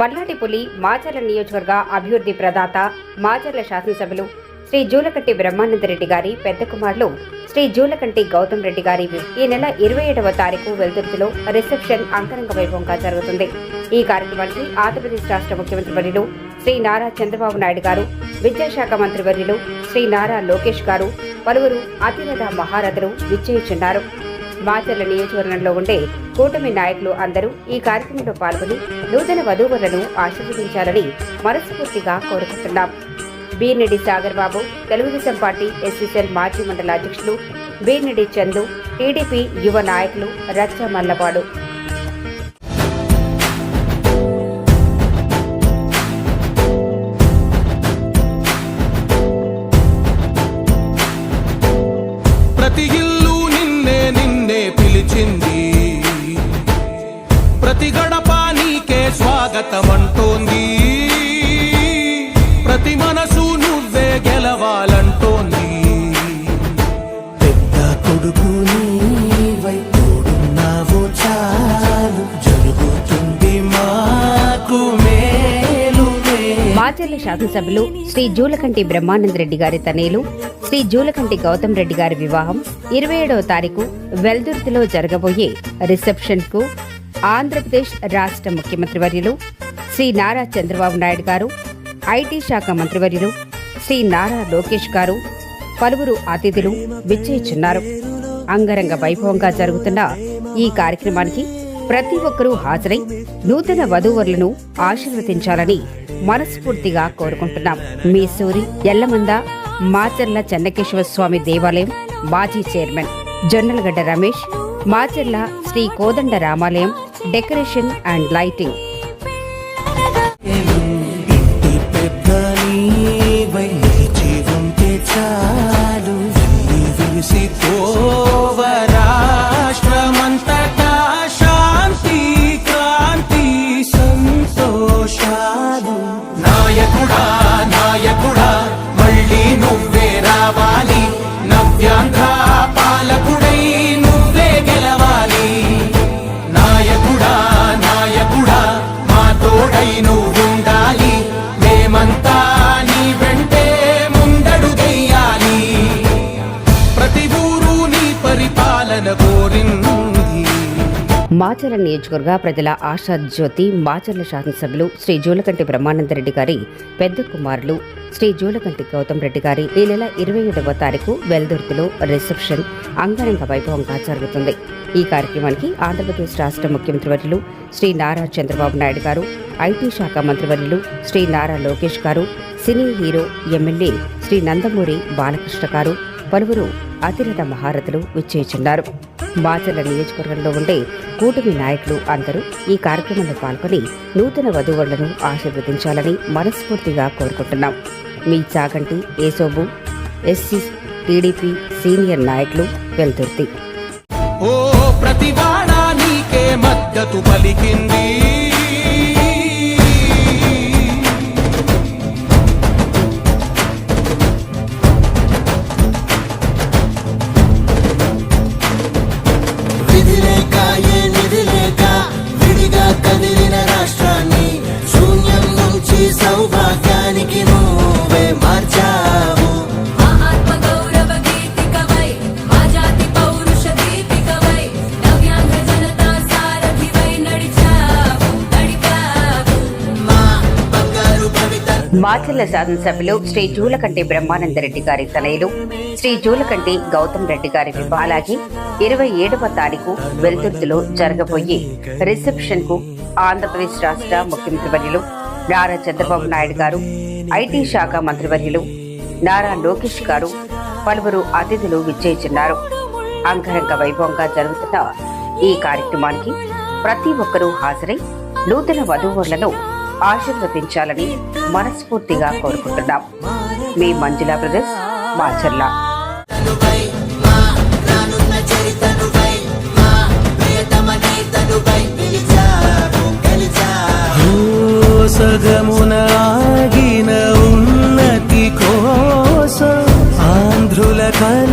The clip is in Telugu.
పల్లాటిపులి మాచర్ల నియోజకవర్గ అభివృద్ధి ప్రదాత మాచర్ల శాసనసభ్యులు శ్రీ జూలకంటి బ్రహ్మానందరెడ్డి గారి పెద్ద కుమారులు శ్రీ జూలకంటి గౌతమ్ రెడ్డి గారి ఈ నెల ఇరవై ఏడవ తారీఖు వెలుతురులో రిసెప్షన్ అంతరంగ వైభవంగా జరుగుతుంది. ఈ కార్యక్రమానికి ఆంధ్రప్రదేశ్ రాష్ట్ర ముఖ్యమంత్రి వర్యులు శ్రీ నారా చంద్రబాబు నాయుడు గారు విద్యాశాఖ మంత్రి వర్యులు శ్రీ నారా లోకేష్ గారు పలువురు అతిరథ మహారథులు విచ్చేయుచున్నారు. మాచర్ల నియోజకవర్గంలో ఉండే కూటమి నాయకులు అందరూ ఈ కార్యక్రమంలో పాల్గొని నూతన వధూవరులను ఆశీర్వదించాలని మనస్ఫూర్తిగా కోరుకుంటున్నాం. Birnidi Sagar Babu Telugudesam party SC cell మాజీ మండల అధ్యక్షులు బీర్నిడి చందు టీడీపీ యువ నాయకులు రచ్చ మల్లపాడు పిలిచింది ప్రతి గడప నీకే స్వాగతం అంటోంది ప్రతి మనసు నువ్వే గెలవాలంటోంది. పెద్ద కొడుకు నీవై తోడున్నావు చాలు. జరుగుతుంది మాకు మేలు మేలు. మాచర్ల శాసనసభ్యులు శ్రీ జూలకంటి బ్రహ్మానందరెడ్డి గారి తనేలు శ్రీ జూలకంటి గౌతమ్ రెడ్డి గారి వివాహం ఇరవై ఏడవ తారీఖు వెల్దుర్తిలో జరగబోయే రిసెప్షన్కు ఆంధ్రప్రదేశ్ రాష్ట్ర ముఖ్యమంత్రి వర్యులు శ్రీ నారా చంద్రబాబు నాయుడు గారు ఐటీ శాఖ మంత్రివర్యులు శ్రీ నారా లోకేష్ గారు పలువురు అతిథులు విచ్చేచున్నారు. అంగరంగ వైభవంగా జరుగుతున్న ఈ కార్యక్రమానికి ప్రతి ఒక్కరూ హాజరై నూతన వధూవరులను ఆశీర్వదించాలని మనస్ఫూర్తిగా కోరుకుంటున్నాం. మీ సూరి ఎల్లమంద మాచర్ల చెన్నకేశ్వర స్వామి దేవాలయం మాజీ చైర్మన్ జొన్నలగడ్డ రమేష్ మాచర్ల శ్రీ కోదండ రామాలయం డెకరేషన్ అండ్ లైటింగ్. మాచర్ల నియోజకవర్గ ప్రజల ఆశా జ్యోతి మాచర్ల శాసనసభ్యులు శ్రీ జూలకంటి బ్రహ్మానందరెడ్డి గారి పెద్ద కుమారులు శ్రీ జూలకంటి గౌతమ్ రెడ్డి గారి ఈ నెల ఇరవై ఏడవ తారీఖు వెల్దుర్తిలో రిసెప్షన్ అంగరంగ వైభవంగా జరుగుతుంది. ఈ కార్యక్రమానికి ఆంధ్రప్రదేశ్ రాష్ట్ర ముఖ్యమంత్రివర్యులు శ్రీ నారా చంద్రబాబు నాయుడు గారు ఐటీ శాఖ మంత్రివర్యులు Shri Nara Lokesh garu cine hero MLA Shri Nandamuri Balakrishna garu పలువురు అతిరథ మహారథులు విచ్చేయుచున్నారు మాచర్ల నియోజకవర్గంలో ఉండే కూటమి నాయకులు అందరూ ఈ కార్యక్రమంలో పాల్గొని నూతన వధువులను ఆశీర్వదించాలని మనస్ఫూర్తిగా కోరుకుంటున్నాం. మీ Chaganti Esobu SC TDP senior నాయకులు వెల్దుర్తి. ఓ ప్రతివాడ నీకే మద్దతు పలికింది. మాచర్ల శాసనసభ్యులు శ్రీ జూలకంటి బ్రహ్మానందరెడ్డి గారి తనయులు శ్రీ జూలకంటి గౌతమ్ రెడ్డి గారి బాలాగి ఇరవై ఏడవ తారీఖు వెలుతుర్తిలో జరగబోయే రిసెప్షన్కు ఆంధ్రప్రదేశ్ రాష్ట్ర ముఖ్యమంత్రివర్యులు నారా చంద్రబాబు నాయుడు గారు ఐటీ శాఖ మంత్రివర్యులు నారా లోకేష్ గారు పలువురు అతిథులు విచ్చేయించున్నారు అంగరంగ వైభవంగా జరుగుతున్న ఈ కార్యక్రమానికి ప్రతి ఒక్కరూ హాజరై నూతన వధూవరులను ఆశీర్వదించాలని మనస్ఫూర్తిగా కోరుకుంటున్నాం. మీ మంజులా బ్రదర్స్ మాచర్లా. సగమున ఉన్నతి కోసం ఆంధ్రుల కల